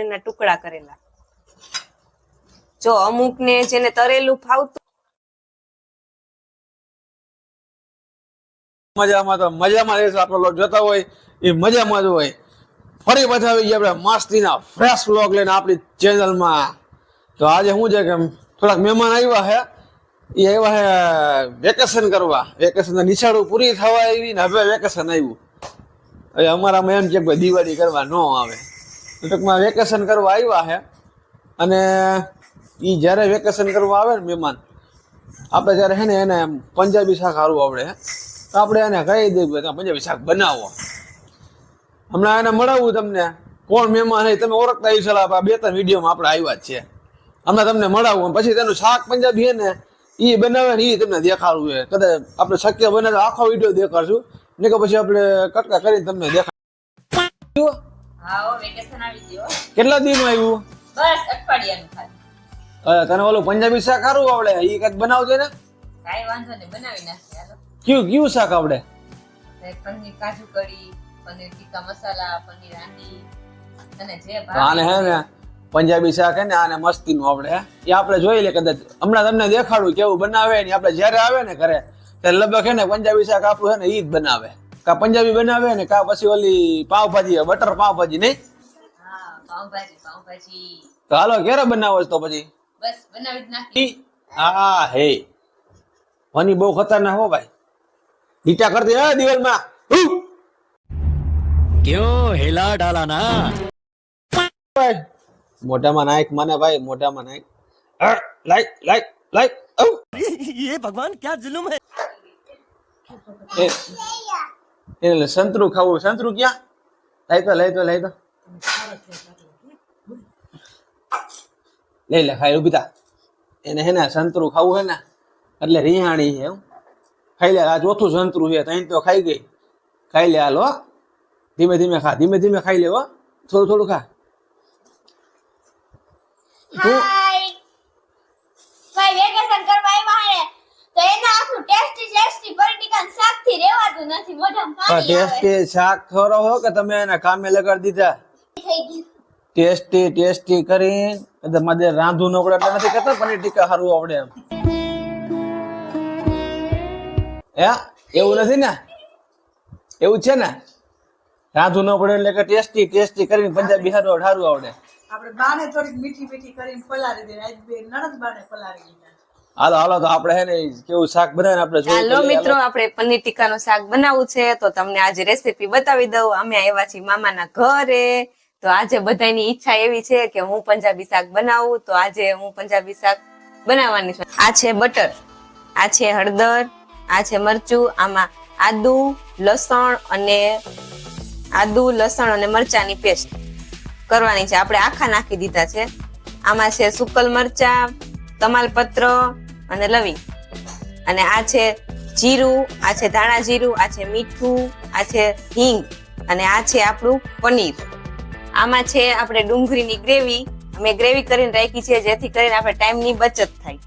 પનીરના ટુકડા કરેલા. જો અમુકને જેને તરેલું ફાવતું મજામાં તો મજામાં રહેશે. આપણો લોક જોતા હોય, એ મજામાં જ હોય. ફરી પાછા આવી ગયા આપણે મસ્તીના ફ્રેશ વ્લોગ લઈને આપણી ચેનલમાં તો આજે શું છે કે થોડાક મહેમાન આવ્યા છે એ આવ્યા છે વેકેશન કરવા. વેકેશન નિશાળું પૂરી થવા આવી ને હવે વેકેશન આવ્યું. હવે અમારામાં એમ કે દિવાળી કરવા ન આવે. ટૂંકમાં વેકેશન કરવા આવ્યા છે અને એ જ્યારે વેકેશન કરવા આવે ને મહેમાન, આપણે જ્યારે છે ને એને પંજાબી શાક સારું આવડે તો આપણે એને કહી દઈએ કે પંજાબી શાક બનાવો. હમણાં એને મળાવું તમને, કોણ મહેમાન છે તમે ઓળખતા આવી સલાહ બે ત્રણ વિડીયોમાં આપણે આવ્યા જ છે હમણાં તમને મળાવું પછી તેનું શાક પંજાબી છે ને એ બનાવે ને એ તમને દેખાડવું છે કદાચ આપણે શક્ય બને તો આખો વીડિયો દેખાડશું, નહીં કે પછી આપણે કટકા કરીને તમને દેખાડશું. કેટલા દિનમાં આવ્યું? બસ અઠવાડિયાનું ખાલી. તને ઓલું પંજાબી શાક સારું આવડે? એ કંઈક બનાવજે ને? કાંઈ વાંધો નહીં બનાવી નાખીએ કયું કયું શાક આવડે? પનીર કાજુ કઢી પનીર ટીકા મસાલા પનીર હાંડી અને જે આને હે ને પંજાબી શાક હે ને આને મસ્તીનું આવડે હે. એ આપણે જોઈ લે કદાચ. હમણાં તમને દેખાડું કેવું બનાવે ને આપણે જ્યારે આવે ને ઘરે ત્યારે લગભગ હે ને પંજાબી શાક આપણું હે ને ઈ જ બનાવે. કા પંજાબી બનાવે ને કા પછી ઓલી પાવભાજી બટર પાવભાજી નહીં હા પાઉંભાજી પાઉંભાજી તો હાલો ક્યારે બનાવો છો તો પછી બસ બનાવી જ નાખી ઈ? હા હે વાની બહુ ખતરનાક હો ભાઈ નીચા કરતી હે દિવાલમાં ઉહ! क्यों हिला डाला ना ભાઈ. મોઢામાં નાખ મને ભાઈ મોઢામાં નાખ અ, લાઈક લાઈક લાઈક ഔ! ये भगवान क्या जुलुम है એટલે સંતરું ખાવું સંતરું ક્યાં? લઈ તો લઈ તો લઈ તો લઈ લે, ખાઈ ઉભીતા એને હે ને સંતરું ખાવું હે ને, એટલે રિહાણી છે ખાઈ લે, આ ચોથું સંતરું છે તઈ તો ખાઈ ગઈ. ખાઈ લે, હાલો ધીમે ધીમે ખા, ધીમે ધીમે ખાઈ લે હો. થોડું થોડું ખા. તું કરવા તો એના આખું ટેસ્ટી શાકથી રેવાતું નથી મોઢામાં પાણી આવે. ટેસ્ટી શાક ખવરો હો કે તમે એને કામે લગાડી દીધા? ટેસ્ટી ટેસ્ટી કરી એટલે મારે રાંધવું ન પડે એટલે નથી કરતા પનીર ટીકા સારું આવડે એમ. હે એવું નથી ને? એવું છે ને? રાંધવું ન પડે એટલે કે ટેસ્ટી ટેસ્ટી કરીને પંજાબી સારું સારું આવડે. આપણે બાને થોડીક મીઠી મીઠી કરીને પલાળી દે આજ બે નણંદ બાને પલાળી દીધા. હાલો હાલો તો આપણે હે ને કેવું શાક બનાવીને આપણે હાલો મિત્રો આપણે પનીર ટીકાનું શાક બનાવવું છે તો તમને આજે રેસીપી બતાવી દઉં. અમે આવ્યા છીએ મામાના ઘરે. તો આજે બધાની ઈચ્છા એવી છે કે હું પંજાબી શાક બનાવું. તો આજે હું પંજાબી શાક બનાવવાની છું. આ છે બટર આ છે હળદર આ છે મરચું આમાં આદુ લસણ અને આદુ લસણ અને મરચાની પેસ્ટ કરવાની છે. આપણે આખા નાખી દીધા છે. આમાં છે સુકલ મરચા તમાલપત્ર અને લવિંગ. અને આ છે જીરું, આ છે ધાણા જીરું, આ છે મીઠું, આ છે હિંગ, અને આ છે આપણું પનીર. આમાં છે આપણે ડુંગળીની ગ્રેવી, અમે ગ્રેવી કરીને રાખી છે, જેથી કરીને આપણે ટાઈમની બચત થાય.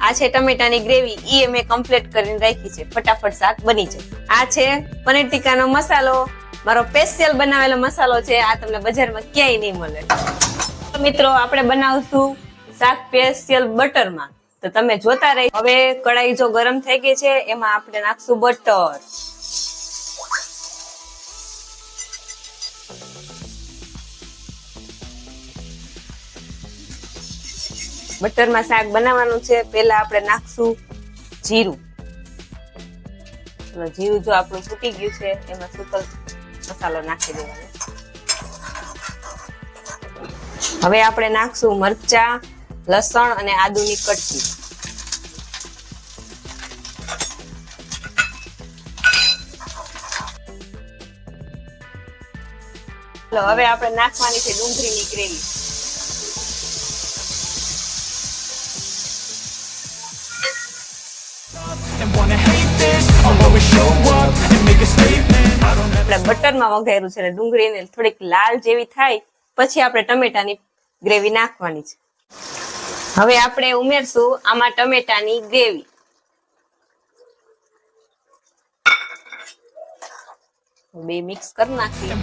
આ છે ટમેટાની ગ્રેવી, ઈ અમે કમ્પ્લીટ કરીને રાખી છે. ફટાફટ શાક બની જાય. આ છે પનીર ટીકાનો મસાલો. મારો સ્પેશિયલ બનાવેલો મસાલો છે, આ તમને બજારમાં ક્યાંય નહીં મળે. મિત્રો, આપણે બનાવશું શાક સ્પેશિયલ બટરમાં તો તમે જોતા રહી. હવે કડાઈ જો ગરમ થઈ ગઈ છે, એમાં આપણે નાખશું બટર બટરમાં શાક બનાવવાનું છે, પહેલા આપણે નાખશું જીરું. જીરું જો આપણું ફૂટી ગયું છે, એમાં સુકલ મસાલો નાખી દેવાનો. હવે આપણે નાખશું મરચા. લસણ અને આદુની કટકી હવે આપણે નાખવાની છે ડુંગળીની ગ્રેવી. બટરમાં વઘાર્યું છે ડુંગળીને થોડીક લાલ જેવી થાય, પછી આપણે ટમેટાની ગ્રેવી નાખવાની છે. હવે આપણે ઉમેરશું આમાં ટમેટાની ગ્રેવી. બે મિક્સ કરી નાખીએ.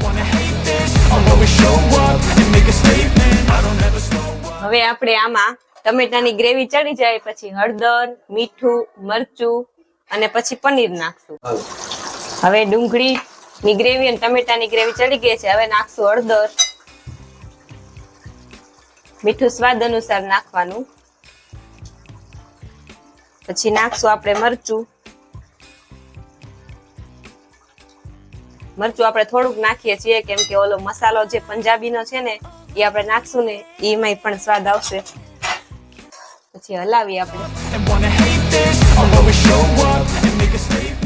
હવે આપણે આમાં ટમેટાની ગ્રેવી ચડી જાય પછી હળદર મીઠું મરચું અને પછી પનીર નાખશું. હવે ડુંગળી ની ગ્રેવી અને ટમેટાની ગ્રેવી ચડી ગઈ છે. હવે નાખશું હળદર. મીઠું સ્વાદ અનુસાર નાખવાનું. પછી નાખશું આપણે મરચું. મરચું આપણે થોડુંક નાખીએ છીએ, કેમ કે ઓલો મસાલો જે પંજાબીનો છે ને, એ આપણે નાખશું ને, એમાંય પણ સ્વાદ આવશે. પછી હલાવી આપણે.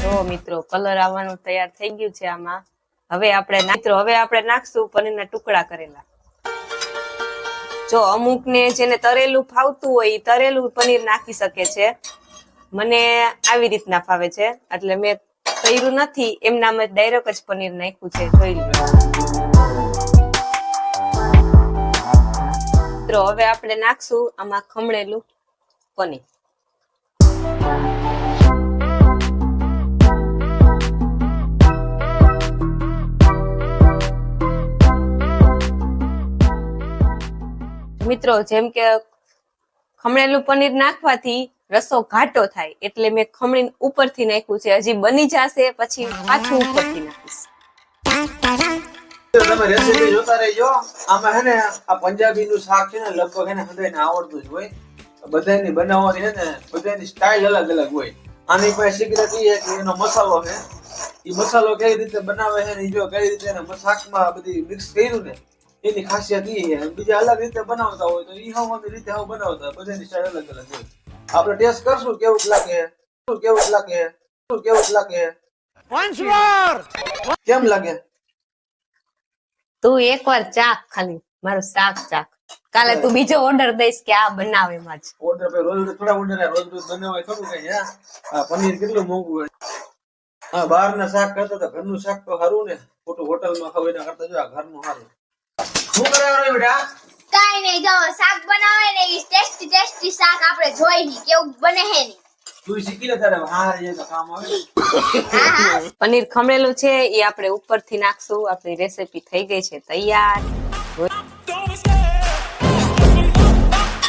તો મિત્રો, કલર આવવાનું તૈયાર થઈ ગયું છે આમાં. હવે આપણે ના- મિત્રો, હવે આપણે નાખશું પનીરના ટુકડા કરેલા. જો અમુક ને જેને તરેલું ફાવતું હોય એ તરેલું પનીર નાખી શકે છે. મને આવી રીતના ફાવે છે. એટલે મેં કર્યું નથી. એમનામાં ડાયરેક્ટ જ પનીર નાખ્યું છે. જોઈ લો હવે આપણે નાખશું આમાં ખમણેલું પનીર. મિત્રો, જેમ કે ખમણેલું પનીર નાખવાથી રસો ઘાટો થાય, એટલે મેં ખમણી ઉપરથી નાખ્યું છે. હજી બની જશે, પછી પાછું ઉપરથી નાખીશ. શાક છે ને, લગભગ એને બધાને આવડતું જ હોય. બધાની બનાવવાની બધાની સ્ટાઇલ અલગ અલગ હોય. આની પાસે સિક્રેટ એનો મસાલો છે. એ મસાલો કઈ રીતે બનાવે છે ને જો કઈ રીતે એને શાકમાં બધી મિક્સ કર્યું ને એની ખાસિયત એ બીજા અલગ રીતે બનાવતા હોય તો એ હવાની રીતે હાવ બનાવતા હોય. બધાની સ્ટાઇલ અલગ અલગ હોય. આપણે ટેસ્ટ કરશું કેવું લાગે શું કેવું લાગે શું કેવું લાગે. કેમ લાગે? તું એકવાર ચાખ ખાલી મારું શાક ચાખ. કાલે તું બીજો ઓર્ડર દઈશ કે આ બનાવે માં જ. ઓર્ડર પે રોજ રોજ થોડા ઓર્ડર રોજ રોજ બનાવાય થોડું કઈ હે? આ પનીર કેટલું મોંઘું હોય. હા બહાર ના શાક કરતા તો ઘરનું શાક તો સારું ને. ખોટું હોટલમાં ખાવ એના કરતા જો આ ઘરનું સારું શું કરવાનું બેટા? કાઈ નહીં જો શાક બનાવે ને એ ટેસ્ટી ટેસ્ટી શાક આપણે જોઈ ની કેવું બને હે ની તું શીખી લે તારે હા એ તો કામ આવે. હા હા. પનીર ખમણેલું છે એ આપણે ઉપરથી નાખશું આપણી રેસીપી થઈ ગઈ છે તૈયાર.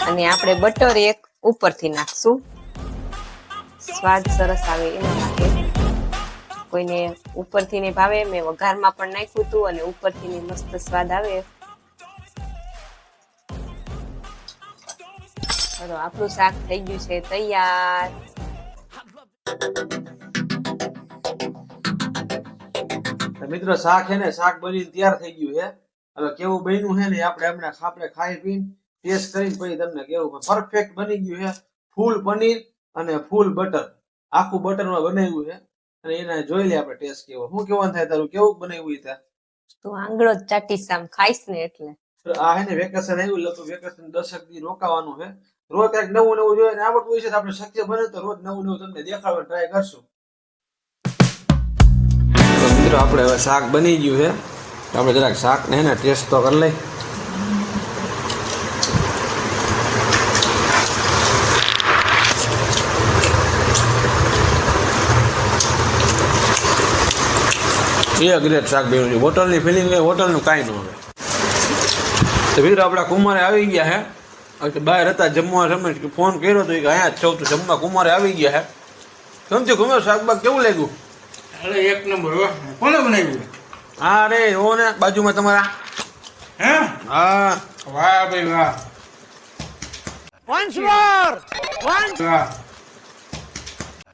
અને આપણે બટર એક ઉપરથી નાખશું. સ્વાદ સરસ આવે એના માટે. કોઈને ઉપરથી ને ભાવે મેં વઘારમાં પણ નાખ્યું હતું અને ઉપરથી ને મસ્ત સ્વાદ આવે. ચલો આપણું શાક થઈ ગયું છે તૈયાર. મિત્રો શાક છે ને શાક બની તૈયાર થઈ ગયું છે. હવે કેવું બન્યું છે ને આપણે હમણાં આપણે ખાઈ પીને ટેસ્ટ કરીને પછી તમને કેવું પરફેક્ટ બની ગયું છે. ફૂલ પનીર અને ફૂલ બટર. આખું બટરમાં બનાવ્યું છે. અને એને જોઈ લે આપણે ટેસ્ટ કેવો. શું કેવું થાય તારું? કેવું બનાવ્યું છે તું આંગળો ચાટી સામ ખાઈશ ને એટલે. આ હે ને વેકેશન આવ્યું લગભગ વેકેશન દસક દી રોકાવાનું છે. રોજ કંઈક નવું નવું જોઈએ આવડતું હોય આપણે શક્ય બને તો રોજ નવું નવું તમને દેખાડવા ટ્રાય કરશું. તો મિત્રો આપણે હવે શાક બની ગયું છે. આપણે જરાક શાક ને ટેસ્ટ તો કરી લઈ. એ ગ્રેટ શાક બન્યું છે. હોટલની ફિલિંગ હોટલનું કાંઈ ન હોય. તો મિત્રો આપણા કુમારે આવી ગયા હે બહાર હતા જમવા સમય કે ફોન કર્યો તો કે અહીંયા જ છું તો જમવા કુમારે આવી ગયા હે. સમજ્યું? કુમાર શાકબાગ કેવું લાગ્યું? અરે એક નંબર હો. કોને બનાવ્યું? હા રે ઓ ને બાજુમાં તમારા. હે? હા. વાહ ભાઈ વાહ.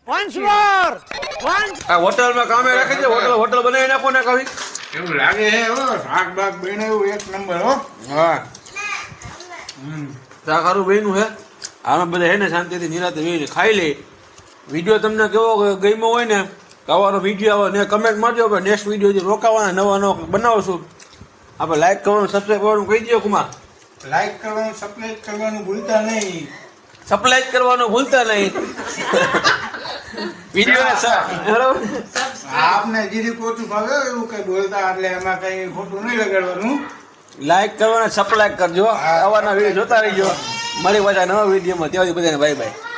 વંશ વાહ. આ હોટલમાં કામે રાખે છે હોટલ હોટલ બનાવી નાખો ને કવિ એવું લાગે હે હો. શાક બાક બનાવ્યું એક નંબર હો. હા. હમ. શાક સારું બન્યું છે આમાં બધા હે ને શાંતિથી નિરાતે વહીને ખાઈ લે. વીડિયો તમને કેવો ગમ્યો હોય ને તો વીડિયો આવે ને કમેન્ટ મારજો પણ નેક્સ્ટ વીડિયો જે રોકાવાના નવા નવા બનાવશું. આપણે લાઈક કરવાનું સબસ્ક્રાઈબ કરવાનું કહી દો કુમાર. લાઈક કરવાનું સબસ્ક્રાઈબ કરવાનું ભૂલતા નહીં. સપ્લાય કરવાનું ભૂલતા નહીં. વીડિયો બરાબર? આપને જીરી કોચું ભાવે એવું કઈ બોલતા એટલે એમાં કઈ ખોટું નહીં લગાડવાનું. લાઈક કરવાના સપ્લાય કરજો. આવાના વીડિયો જોતા રહીજો. મળી પાછા નવા વિડીયોમાં ત્યાં સુધી બધાને બાય બાય